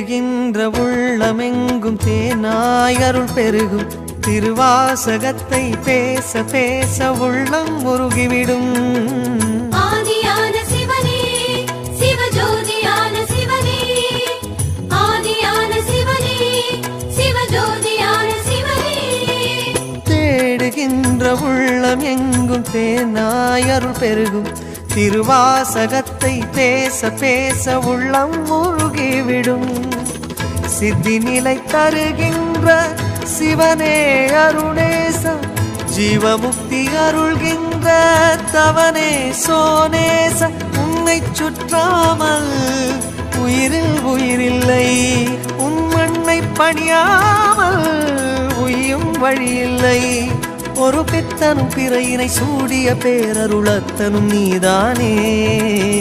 தேடுகின்ற உள்ளமெங்கும் தேனாய் அருள் பெருகும். திருவாசகத்தை பேச பேச உள்ளம் சிவனே தேடுகின்ற உள்ளம் எங்கும் தேனாய் அருள் பெருகும். திருவாசகத்தை பேச பேச உள்ளம் முழுகிவிடும். சித்தி நிலை தருகின்ற சிவனே அருணேச ஜீவமுக்தி அருள்கின்ற தவனே சோனேச உன்னை சுற்றாமல் உயிரில் உயிரில்லை உன் மண்ணை பணியாமல் உயும் வழியில்லை. ஒரு பித்தனும் பிறையினை சூடிய பேரருளத்தனும் நீதானே.